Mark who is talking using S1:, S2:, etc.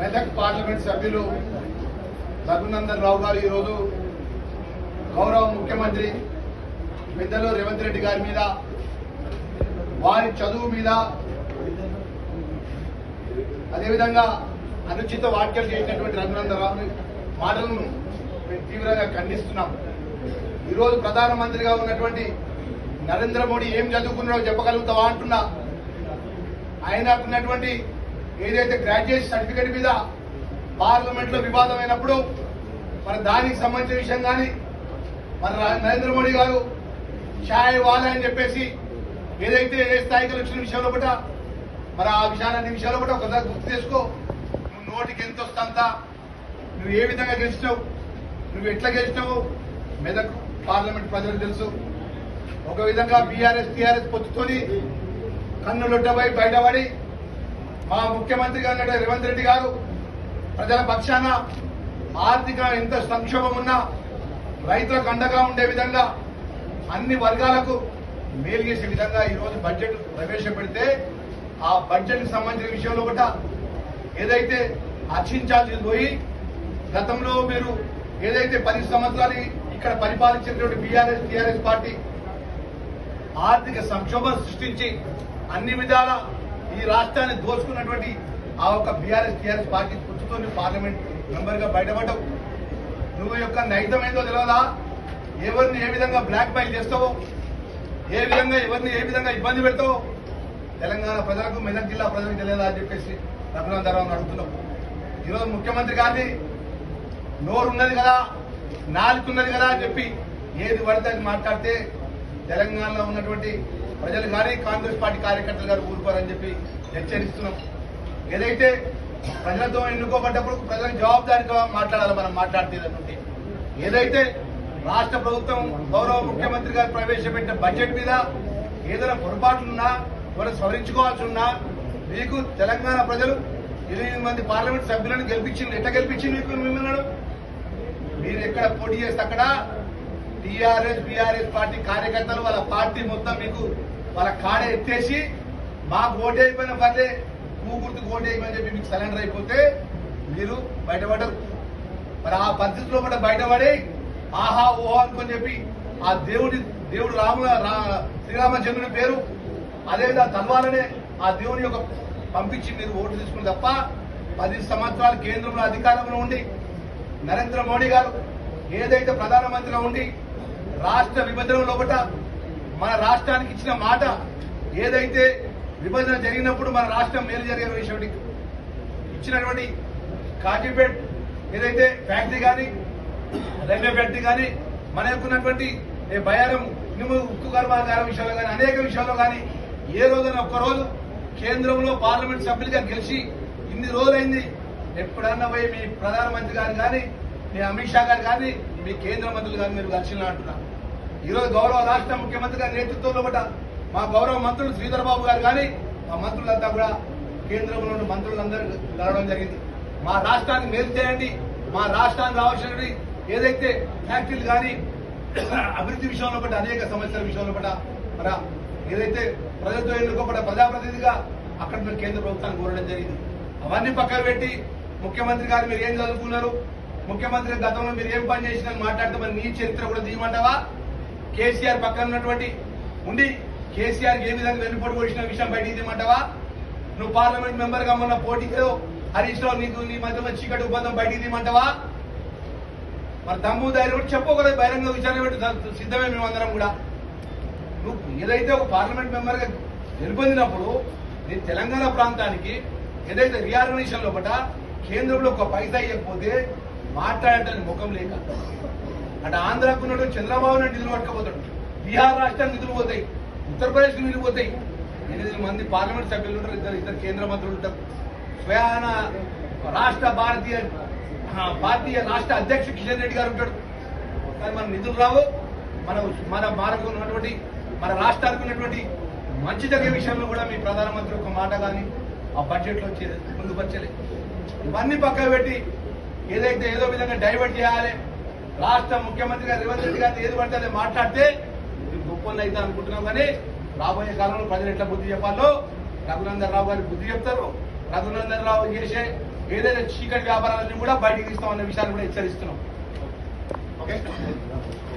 S1: Medak parliament సభ్యులు రఘునందన్ రావు గారు ఈరోజు గౌరవ ముఖ్యమంత్రి పెద్దలు రేవంత్ రెడ్డి గారి మీద వారి చదువు మీద అదేవిధంగా అనుచిత వ్యాఖ్యలు చేసినటువంటి రఘునందన్ రావు మాటలను మేము తీవ్రంగా ఖండిస్తున్నాం. ఈరోజు ప్రధానమంత్రిగా ఉన్నటువంటి నరేంద్ర మోడీ ఏం చదువుకున్నాడో చెప్పగలుగుతావా అంటున్నా. ఆయనకున్నటువంటి ఏదైతే గ్రాడ్యుయేషన్ సర్టిఫికేట్ మీద పార్లమెంట్లో వివాదం అయినప్పుడు మరి దానికి సంబంధించిన విషయం కానీ మన రా- నరేంద్ర మోడీ గారు ఛాయ్ వాలా అని చెప్పేసి ఏదైతే ఏ స్థాయికి వచ్చిన విషయంలో కూడా మరి ఆ విషయాన్ని విషయాల్లో కూడా ఒకసారి గుర్తు చేసుకో. నువ్వు నోటికి ఎంత వస్తంత నువ్వు ఏ విధంగా గెలిచినావు నువ్వు ఎట్లా గెలిచినావు మెదక్ పార్లమెంట్ ప్రజలకు తెలుసు. ఒక విధంగా బీఆర్ఎస్ టీఆర్ఎస్ పొత్తుతోని కన్నులొడ్డపై బయటపడి మా ముఖ్యమంత్రి గారు రేవంత్ రెడ్డి గారు ప్రజల పక్షాన ఆర్థిక ఎంత సంక్షోభం ఉన్నా రైతులకు అండగా ఉండే విధంగా అన్ని వర్గాలకు మేలు చేసే విధంగా ఈరోజు బడ్జెట్ ప్రవేశపెడితే ఆ బడ్జెట్కి సంబంధించిన విషయంలో కూడా ఏదైతే అర్చించాల్సింది పోయి గతంలో మీరు ఏదైతే పది సంవత్సరాలు ఇక్కడ పరిపాలించినటువంటి బీఆర్ఎస్ టీఆర్ఎస్ పార్టీ ఆర్థిక సంక్షోభం సృష్టించి అన్ని విధాల ఈ రాష్ట్రాన్ని దోచుకున్నటువంటి ఆ ఒక్క బీఆర్ఎస్ టీఆర్ఎస్ పార్టీ పుచ్చుతో పార్లమెంట్ మెంబర్గా నువ్వు యొక్క నైతం ఏందో తెలియదా ఎవరిని ఏ విధంగా బ్లాక్ మెయిల్ చేస్తావో? ఏ విధంగా ఎవరిని ఏ విధంగా ఇబ్బంది పెడతావో? తెలంగాణ ప్రజలకు మెదక్ జిల్లా ప్రజలకు తెలియదా అని చెప్పేసి రఘునందరావు అడుగుతున్నావు. ఈరోజు ముఖ్యమంత్రి గారిని నోరున్నది కదా నాలుగున్నది కదా అని చెప్పి ఏది పడితే అది మాట్లాడితే తెలంగాణలో ఉన్నటువంటి ప్రజలు కానీ కాంగ్రెస్ పార్టీ కార్యకర్తలు గారు ఊరుకోరని చెప్పి హెచ్చరిస్తున్నాం. ఏదైతే ప్రజలతో ఎన్నుకోబడ్డప్పుడు ప్రజలకు జవాబుదారీగా మాట్లాడాలి మనం మాట్లాడితే ఏదైతే రాష్ట్ర ప్రభుత్వం గౌరవ ముఖ్యమంత్రి గారు ప్రవేశపెట్టిన బడ్జెట్ మీద ఏదైనా పొరపాట్లున్నా ఎవరైనా సవరించుకోవాల్సి ఉన్నా మీకు తెలంగాణ ప్రజలు ఎనిమిది మంది పార్లమెంట్ సభ్యులను గెలిపించింది ఎట్లా గెలిపించింది మీకు మిమ్మల్ని మీరు ఎక్కడ పోటీ చేస్తే అక్కడ టీఆర్ఎస్ బీఆర్ఎస్ పార్టీ కార్యకర్తలు వాళ్ళ పార్టీ మొత్తం మీకు వాళ్ళ కాడ ఎత్తేసి మాకు ఓటు అయిపోయిన పర్లే నువ్వు గుర్తు ఓటు అయిపోయిన చెప్పి మీకు సరెండర్ అయిపోతే మీరు బయటపడరు మరి ఆ పరిస్థితిలో కూడా బయటపడి ఆహా ఓహో అనుకొని చెప్పి ఆ దేవుడి దేవుడు రాముల రా- శ్రీరామచంద్రుని పేరు అదేవిధంగా తల్వాలనే ఆ దేవుని యొక్క పంపించి మీరు ఓటు తీసుకుని తప్ప పది సంవత్సరాలు కేంద్రంలో అధికారంలో ఉండి నరేంద్ర మోడీ గారు ఏదైతే ప్రధానమంత్రిగా ఉండి రాష్ట్ర విభజన లోపల మన రాష్ట్రానికి ఇచ్చిన మాట ఏదైతే విభజన జరిగినప్పుడు మన రాష్ట్రం మేలు జరిగే విషయం ఇచ్చినటువంటి కాజీపేట్ ఏదైతే ఫ్యాక్టరీ కానీ రైల్వే ఫ్యాక్టరీ కానీ మన యొక్కటువంటి బయారం ఇనుము ఉక్కు కర్మాగారం విషయంలో కానీ అనేక విషయాల్లో కానీ ఏ రోజున ఒక్కరోజు కేంద్రంలో పార్లమెంట్ సభ్యులుగా గెలిచి ఇన్ని రోజులైంది. ఎప్పుడన్నా పోయి మీ ప్రధానమంత్రి గారు కానీ మీ అమిత్ షా గారు కానీ మీ కేంద్ర మంత్రులు కానీ మీరు కలిసి అంటున్నారు. ఈరోజు గౌరవ రాష్ట్ర ముఖ్యమంత్రి గారి నేతృత్వంలో కూడా మా గౌరవ మంత్రులు శ్రీధర్ బాబు గారు కానీ మా మంత్రులంతా కూడా కేంద్రంలో ఉన్న మంత్రులందరూ కలవడం జరిగింది. మా రాష్ట్రానికి మేలు చేయండి. మా రాష్ట్రానికి రావాల్సినవి ఏదైతే ఫ్యాక్టరీలు కానీ అభివృద్ధి విషయంలో కూడా అనేక సమస్యల విషయంలో కూడా మన ఏదైతే ప్రజలతో ఎన్నుకోబడ్డ ప్రజాప్రతినిధిగా అక్కడ మీరు కేంద్ర ప్రభుత్వాన్ని కోరడం జరిగింది. అవన్నీ పక్కన పెట్టి ముఖ్యమంత్రి గారు మీరు ఏం చదువుకున్నారు? ముఖ్యమంత్రి గతంలో మీరు ఏం పని చేసిన మాట్లాడితే మరి నీ చరిత్ర కూడా తీయమంటావా? కేసీఆర్ పక్కన ఉన్నటువంటి ఉండి కేసీఆర్ ఏ విధంగా వెన్నుపోటు పోసిన విషయం బయటికి తీయమంటావా? నువ్వు పార్లమెంట్ మెంబర్గా మొన్న పోటీలో హరీష్ రావు నీకు నీ మధ్య చీకటి ఒప్పందం బయటికి తీయమంటావా? మరి దమ్ము ధైర్యం కూడా చెప్పు బహిరంగ విచారణ పెట్టి సిద్ధమే మేమందరం కూడా. నువ్వు ఏదైతే ఒక పార్లమెంట్ మెంబర్గా నీ తెలంగాణ ప్రాంతానికి ఏదైతే రియార్గనైజేషన్ లోపల కేంద్రంలో ఒక పైసా ఇవ్వకపోతే మాట్లాడటానికి ముఖం లేక. అటు ఆంధ్రాకు ఉన్నటువంటి చంద్రబాబు నాయుడు నిధులు పట్టుకపోతాడు. బీహార్ రాష్ట్రానికి నిధులు పోతాయి. ఉత్తరప్రదేశ్కి నిధులు పోతాయి. ఎనిమిది మంది పార్లమెంట్ సభ్యులు ఉంటారు ఇద్దరు ఇద్దరు కేంద్ర మంత్రులు ఉంటారు. స్వయాన రాష్ట్ర భారతీయ భారతీయ రాష్ట్ర అధ్యక్షుడు కిషన్ రెడ్డి గారు ఉంటాడు. కానీ మన నిధులు రావు. మన మన భారత్ ఉన్నటువంటి మన రాష్ట్రానికి ఉన్నటువంటి మంచి జరిగే విషయంలో కూడా మీ ప్రధానమంత్రి ఒక మాట కానీ ఆ బడ్జెట్లో ముందుపరచలేదు వచ్చేది ఇవన్నీ పక్కన పెట్టి ఏదైతే ఏదో విధంగా డైవర్ట్ చేయాలి రాష్ట్ర ముఖ్యమంత్రి గారు రేవంత్ రెడ్డి గారిని ఏది పడితే అది మాట్లాడితే మీరు గొప్పలు అయితే అనుకుంటున్నాం కానీ రాబోయే కాలంలో ప్రజలు ఎట్లా బుద్ధి చెప్పాలో రఘునందన్ రావు గారికి బుద్ధి చెప్తారు. రఘునందన్ రావు చేసే ఏదైతే చీకటి వ్యాపారాలన్నీ కూడా బయటకు తీస్తామన్న విషయాన్ని కూడా హెచ్చరిస్తున్నాం. ఓకే?